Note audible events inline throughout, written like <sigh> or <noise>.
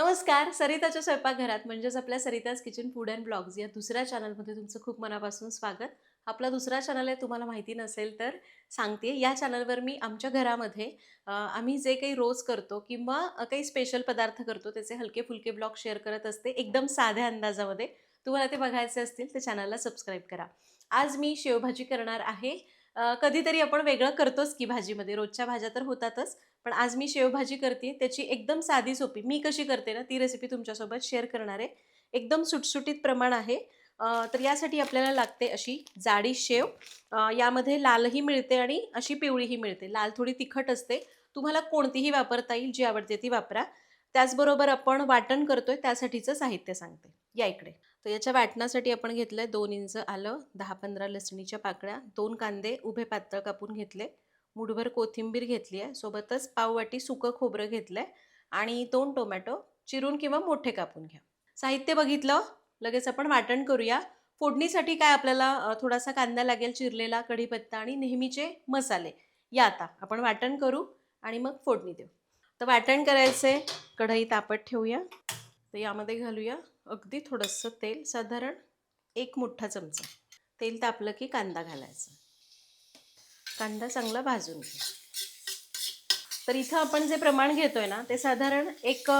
नमस्कार सरिताच्या स्वयंपाकघरात म्हणजेच आपल्या Sarita's kitchen food and blogs या दुसऱ्या चॅनलमध्ये तुमचं खूप मनापासून स्वागत. आपला दुसरा चॅनल आहे तुम्हाला माहिती नसेल तर सांगते या चॅनलवर मी आमच्या घरामध्ये आम्ही जे काही रोज करतो किंवा काही स्पेशल पदार्थ करतो त्याचे हलके फुलके ब्लॉग शेअर करत असते एकदम साध्या अंदाजामध्ये. तुम्हाला ते बघायचे असतील तर चॅनलला सबस्क्राईब करा. आज मी शेवभाजी करणार आहे. कधीतरी आपण वेगळं करतोच की भाजीमध्ये. रोजच्या भाज्या तर होतातच पण आज मी शेवभाजी करते. त्याची एकदम साधी सोपी मी कशी करते ना ती रेसिपी तुमच्यासोबत शेअर करणार आहे. एकदम सुटसुटीत प्रमाण आहे. तर यासाठी आपल्याला लागते अशी जाडी शेव. यामध्ये लालही मिळते आणि अशी पिवळीही मिळते. लाल थोडी तिखट असते. तुम्हाला कोणतीही वापरता येईल जी आवडते ती वापरा. त्याचबरोबर आपण वाटण करतोय त्यासाठीचं साहित्य सांगते. या इकडे. तर याच्या वाटणासाठी आपण घेतलंय दोन इंच आलं दहा पंधरा लसणीच्या पाकळ्या दोन कांदे उभे पातळ कापून घेतले. मुठभर कोथिंबीर घेतली आहे. सोबतच पाववाटी सुकं खोबरं घेतलंय आणि दोन टोमॅटो चिरून किंवा मोठे कापून घ्या. साहित्य बघितलं? लगेच आपण वाटण करूया. फोडणीसाठी काय आपल्याला थोडासा कांदा लागेल चिरलेला कढीपत्ता आणि नेहमीचे मसाले. या आता आपण वाटण करू आणि मग फोडणी देऊ. तर वाटण करायचं आहे कढई तापत ठेवूया. तर यामध्ये घालूया अगदी थोडंसं तेल. साधारण एक मोठा चमचा. तेल तापलं की कांदा घालायचा. कांदा चांगला भाजून घ्या. तर इथं आपण जे प्रमाण घेतोय ना ते साधारण एक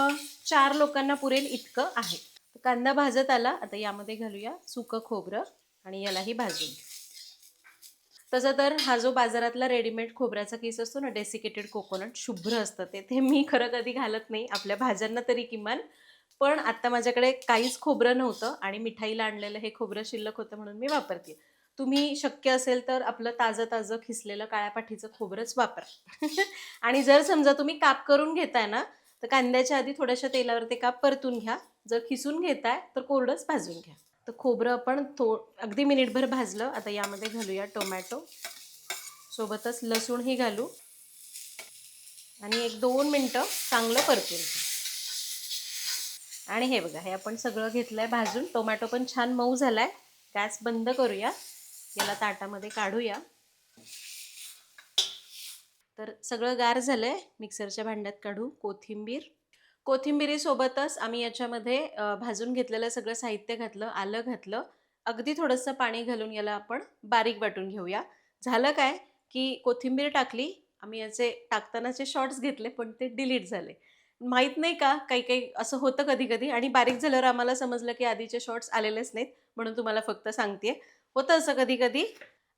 चार लोकांना पुरेल इतकं आहे. कांदा भाजत आला आता यामध्ये घालूया सुकं खोबरं आणि यालाही भाजून तसं तर हा जो बाजारातला रेडीमेड खोबऱ्याचा केस असतो ना डेसिकेटेड कोकोनट शुभ्र असतं. ते ते मी खरं कधी घालत नाही. आपल्या भाज्यांना तरी किमान. पण आत्ता माझ्याकडे काहीच खोबरं नव्हतं आणि मिठाईला आणलेलं हे खोबरं शिल्लक होतं म्हणून मी वापरते. तुम्ही शक्य असेल तर आपलं ताजं ताजं खिसलेलं काळ्या पाठीचं खोबरंच वापरा. <laughs> आणि जर समजा तुम्ही काप करून घेताय ना तर कांद्याच्या आधी थोड्याशा तेलावर ते काप परतून घ्या. जर खिसून घेताय तर कोरडंच भाजून घ्या. तर खोबरं आपण थो अगदी मिनिटभर भाजलं. आता यामध्ये घालूया टोमॅटो. सोबतच लसूणही घालू. आणि एक दोन मिनटं चांगलं परतून आणि हे बघा हे आपण सगळं घेतलं आहे भाजून. टोमॅटो पण छान मऊ झाला आहे गॅस बंद करूया. याला ताटामध्ये काढूया. तर सगळं गार झालं आहे मिक्सरच्या भांड्यात काढू. कोथिंबीर. कोथिंबिरीसोबतच आम्ही याच्यामध्ये भाजून घेतलेलं सगळं साहित्य घातलं आलं घातलं. अगदी थोडंसं पाणी घालून याला आपण बारीक वाटून घेऊया. झालं काय की कोथिंबीर टाकली आम्ही याचे टाकतानाचे शॉर्ट्स घेतले पण ते डिलीट झाले. माहीत नाही का काही काही असं होतं कधी कधी आणि बारीक झाल्यावर आम्हाला समजलं की आधीचे शॉर्ट्स आलेलेच नाहीत म्हणून तुम्हाला फक्त सांगते होतं असं कधी कधी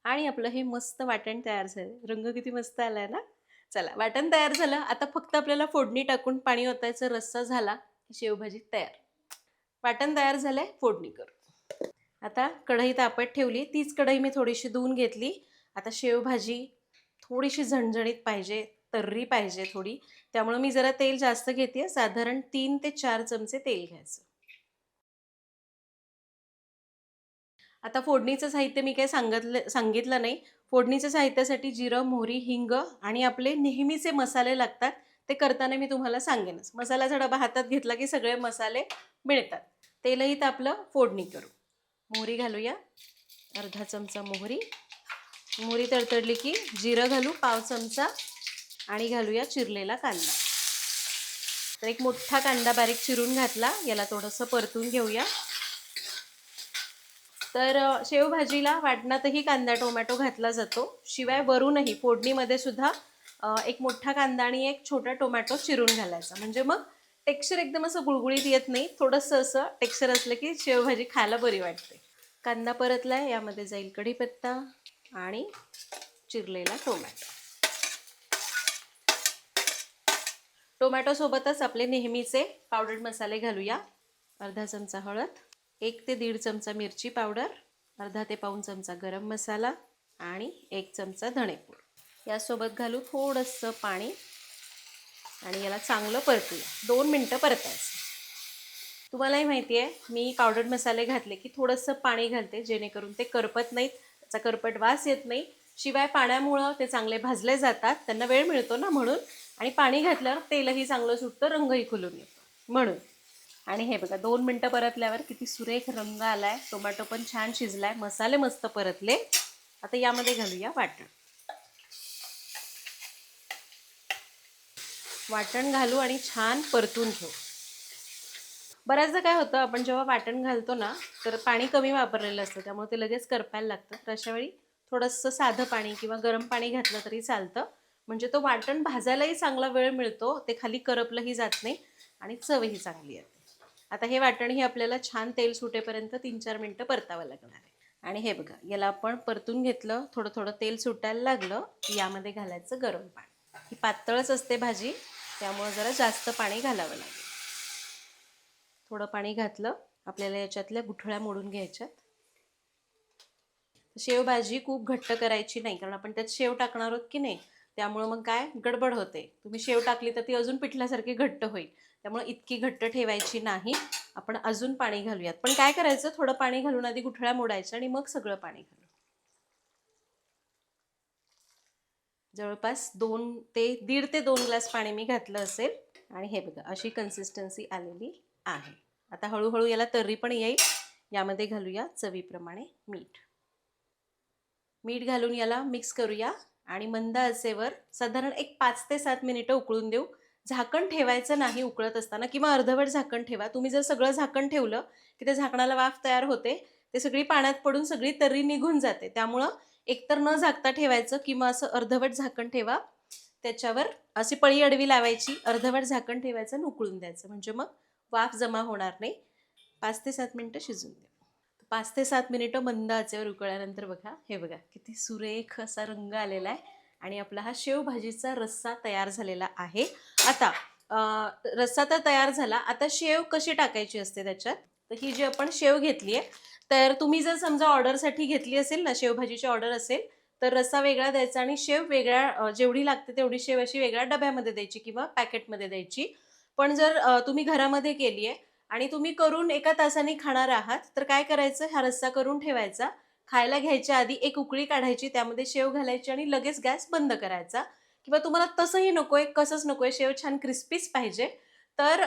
आणि आपलं हे मस्त वाटण तयार झालं. रंग किती मस्त आलाय ना? चला वाटण तयार झालं. आता फक्त आपल्याला फोडणी टाकून पाणी ओतायचं रस्सा झाला शेवभाजी तयार. वाटण तयार झालंय फोडणी करू आता कढई तापत ठेवली. तीच कढई मी थोडीशी धुवून घेतली. आता शेवभाजी थोडीशी झणझणीत पाहिजे तर्री पाहिजे थोडी. त्यामुळे मी जरा तेल जास्त घेते साधारण तीन ते चार चमचे तेल घ्यायचं. आता फोडणीचं साहित्य मी काही सांगितलं सांगितलं नाही. फोडणीच्या साहित्यासाठी जिरं मोहरी हिंग आणि आपले नेहमीचे मसाले लागतात. ते करताना मी तुम्हाला सांगेनच. मसाल्याचा डबा हातात घेतला की सगळे मसाले मिळतात. तेलही तर आपलं फोडणी करू. मोहरी घालूया. अर्धा चमचा मोहरी. मोहरी तडतडली की जिरं घालू पाव चमचा आणि घालूया चिरलेला कांदा. तर एक मोठा कांदा बारीक चिरून घातला. याला थोडंसं परतून घेऊया. तर शेवभाजीला वाटणातही कांदा टोमॅटो घातला जातो. शिवाय वरूनही फोडणीमध्ये सुद्धा एक मोठा कांदा आणि एक छोटा टोमॅटो चिरून घालायचा. म्हणजे मग टेक्स्चर एकदम असं गुळगुळीत येत नाही. थोडंसं असं टेक्स्चर असलं की शेवभाजी खायला बरी वाटते. कांदा परतलाय यामध्ये जाईल कढीपत्ता आणि चिरलेला टोमॅटो. टोमॅटोसोबतच आपले नेहमीचे पावडर मसाले घालूया. अर्धा चमचा हळद. एक ते दीड चमचा मिरची पावडर अर्धा ते पाऊन चमचा गरम मसाला आणि एक चमचा धणेपूड. यासोबत घालू थोडंसं पाणी आणि याला चांगलं परतूया. दोन मिनटं परतायचं. तुम्हालाही माहिती आहे मी पावडर मसाले घातले की थोडंसं पाणी घालते जेणेकरून ते करपत नाहीत त्याचा करपट वास येत नाही. शिवाय पाण्यामुळं ते चांगले भाजले जातात त्यांना वेळ मिळतो ना म्हणून. आणि पाणी घातल्यावर तेलही चांगलं सुटतं रंगही खुलून येतो. म्हणून आणि हे बघा दोन मिनटं परतल्यावर किती सुरेख रंग आलाय. टोमॅटो पण छान शिजलाय. मसाले मस्त परतले. आता यामध्ये घालूया वाटण. वाटण घालू आणि छान परतून घेऊ. बऱ्याचदा काय होतं आपण जेव्हा वाटण घालतो ना तर पाणी कमी वापरलेलं असतं. त्यामुळे ते लगेच करपायला लागतं. तर अशा वेळी थोडंसं साधं पाणी किंवा गरम पाणी घातलं तरी चालतं. म्हणजे तो वाटण भाजायलाही चांगला वेळ मिळतो. ते खाली करपलंही जात नाही आणि चवही चांगली येते. आता हे वाटण हे आपल्याला छान तेल सुटेपर्यंत तीन चार मिनटं परतावं लागणार आहे. आणि हे बघा याला आपण परतून घेतलं थोडं थोडं तेल सुटायला लागलं की यामध्ये घालायचं गरम पाणी. ही पातळच असते भाजी त्यामुळं जरा जास्त पाणी घालावं लागेल. थोडं पाणी घातलं आपल्याला याच्यातल्या गुठळ्या मोडून घ्यायच्यात. शेवभाजी खूप घट्ट करायची नाही कारण आपण त्यात शेव टाकणार आहोत की नाही त्यामुळं मग काय? गडबड होते. तुम्ही शेव टाकली तर ती अजून पिठल्यासारखी घट्ट होईल. त्यामुळे इतकी घट्ट ठेवायची नाही. आपण अजून पाणी घालूयात. पण काय करायचं? थोडं पाणी घालून आधी गुठळ्या मोडायच्या आणि मग सगळं पाणी घालू जवळपास दोन ते दीड ते दोन ग्लास पाणी मी घातलं असेल आणि हे बघा अशी कन्सिस्टन्सी आलेली आहे. आता हळूहळू याला तर्री पण येईल. यामध्ये घालूया चवीप्रमाणे मीठ. मीठ घालून याला मिक्स करूया आणि मंद असेवर साधारण एक पाच ते सात मिनिटं उकळून देऊ. झाकण ठेवायचं नाही उकळत असताना किंवा अर्धवट झाकण ठेवा. तुम्ही जर सगळं झाकण ठेवलं की त्या झाकणाला वाफ तयार होते ते सगळी पाण्यात पडून सगळी तर्री निघून जाते. त्यामुळं एकतर न झाकता ठेवायचं किंवा असं अर्धवट झाकण ठेवा. त्याच्यावर अशी पळी अडवी लावायची अर्धवट झाकण ठेवायचं आणि उकळून द्यायचं. म्हणजे मग वाफ जमा होणार नाही. पाच ते सात मिनटं शिजून द्या. पाच ते सात मिनिटं मंद आचेवर उकळल्यानंतर बघा हे बघा किती सुरेख असा रंग आलेला आहे. आणि आपला हा शेवभाजीचा रस्सा तयार झालेला आहे. आता रस्सा तर तयार झाला. आता शेव कशी टाकायची असते त्याच्यात? तर ही जी आपण शेव घेतली आहे तर तुम्ही जर समजा ऑर्डरसाठी घेतली असेल ना शेवभाजीची ऑर्डर असेल तर रस्सा वेगळा द्यायचा आणि शेव वेगळ्या जेवढी लागते तेवढी शेव अशी वेगळ्या डब्यामध्ये द्यायची किंवा पॅकेटमध्ये द्यायची. पण जर तुम्ही घरामध्ये केली आहे आणि तुम्ही करून एका तासाने खाणार आहात तर काय करायचं? हा रस्सा करून ठेवायचा. खायला घ्यायच्या आधी एक उकळी काढायची त्यामध्ये शेव घालायची आणि लगेच गॅस बंद करायचा. किंवा तुम्हाला तसंही नको आहे कसंच नको आहे शेव छान क्रिस्पीच पाहिजे. तर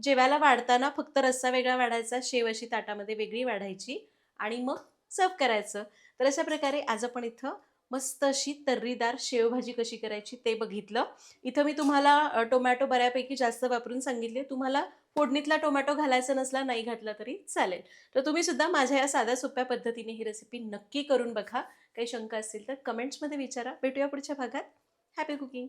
जेवायला वाढताना फक्त रस्सा वेगळा वाढायचा शेव अशी ताटामध्ये वेगळी वाढायची आणि मग सर्व करायचं. तर अशा प्रकारे आज आपण इथं मस्त अशी तर्रीदार शेवभाजी कशी करायची ते बघितलं. इथं मी तुम्हाला टोमॅटो बऱ्यापैकी जास्त वापरून सांगितले. तुम्हाला फोडणीतला टोमॅटो घालायचा नसला नाही घातला तरी चालेल. तर तुम्ही सुद्धा माझ्या या साध्या सोप्या पद्धतीने ही रेसिपी नक्की करून बघा. काही शंका असतील तर कमेंट्समध्ये विचारा. भेटूया पुढच्या भागात. Happy cooking